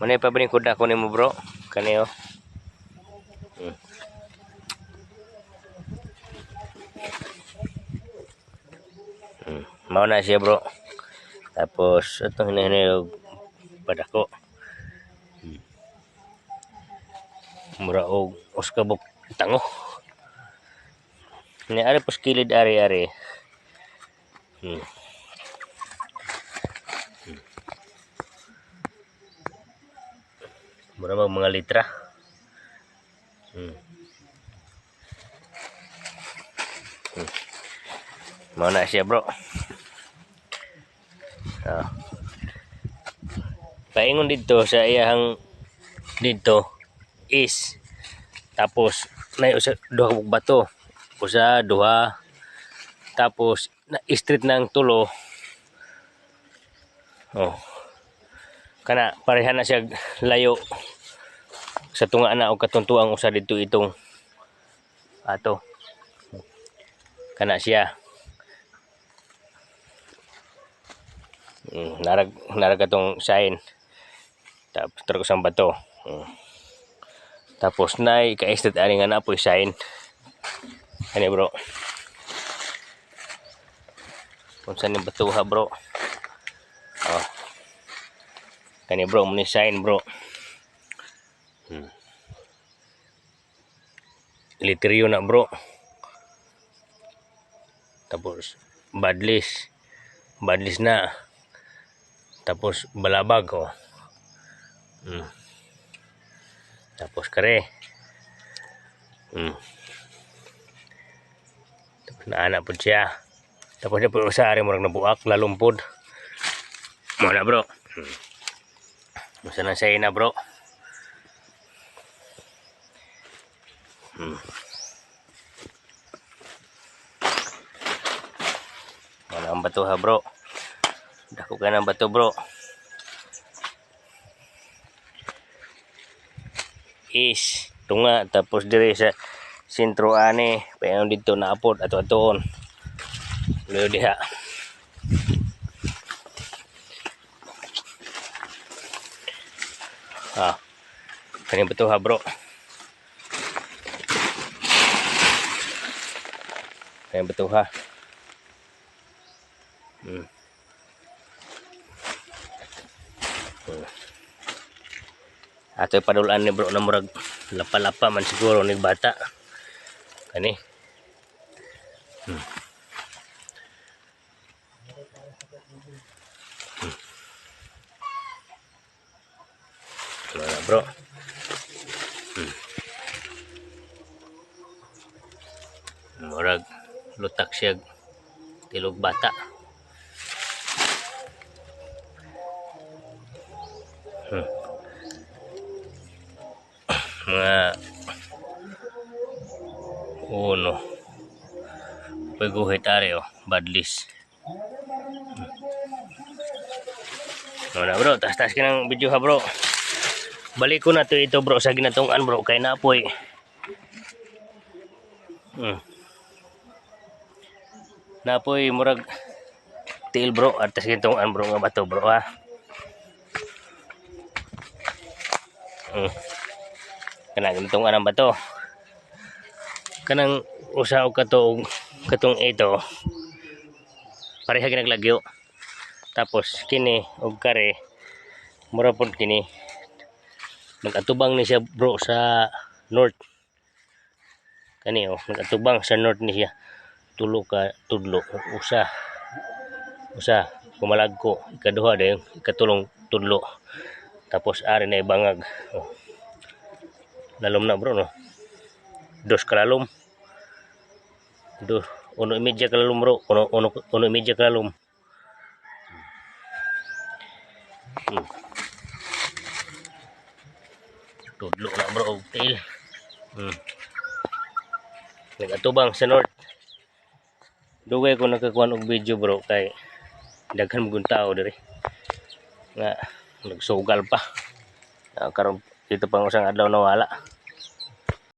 Mana pa ba ni kuda ko nimo bro? Kani oh. Hmm. Mau na siya bro. Tapos ito hinahinay pada ko. Hmm. Mura og uskabok tango. Ni ari pos kilid ari-ari. Hmm. Hmm. Mura ba mga litra? Hmm. Hmm. Mau na siya bro. Ah. Paingon dito sa iyang dito is tapos na usa duha ka bato usa duha tapos na street ng tulo oh kana pareha na siya layo sa tunga na og katuntuang usa dito itong ato kana siya mm, narag narag atong sign tapos terus ang bato mm. tapos na ka-estate ani nga na po sign Ani bro. Kung saan yung batuha bro. Oh. Kani bro, muni sign bro. Hmm. Literio na bro. Tapos badlis. Badlis na. Tapos balabag oh. Hmm. Tapos kare. Hmm na po siya tapos na po sa ari murag nabuak lalumpod mo na bro hmm. musa na siya na bro hmm. wala ang bato ha bro. Dako ka ng bato bro is tunga tapos dire sa sentro ani payon dito naapod ato atoon Leo diha ah. Kani beto ha bro kani beto ha hmm. hmm. Ato padulan ni bro na murag lapa-lapa man siguro ni bata kani hmm. hmm. Wala bro lutak siya. Tilog bata. Hmm. mga uno. Paguhit ari oh. Badlis hmm. na bro? Tas tas kinang video ha bro? Balik ko na to ito bro. Sa ginatungan bro. Kay napoy. Hmm. Napoy murag tiil bro at tas ginatungan bro nga bato bro ha? Hmm. kana ginatungan ang bato. Kanang usa og kato katong ito pareha ginaglagyo. Tapos kini og kare mura pod kini. Nagatubang ni siya bro sa north. Kani oh nagatubang sa north ni siya tulo ka tudlo usa usa kumalagko ikaduha din ikatulong tudlo tapos ari na ibangag oh. lalom na bro no dos kalalom Duh, uno media kalalum bro, uno uno uno media kalalum. Hmm. Tudlo na bro, tail. Hmm. Nagatubang sa north. Dugay ko nakakuan og video bro kay daghan mong tao diri. Nga nagsugal pa. Uh, karon dito pang usang adlaw nawala.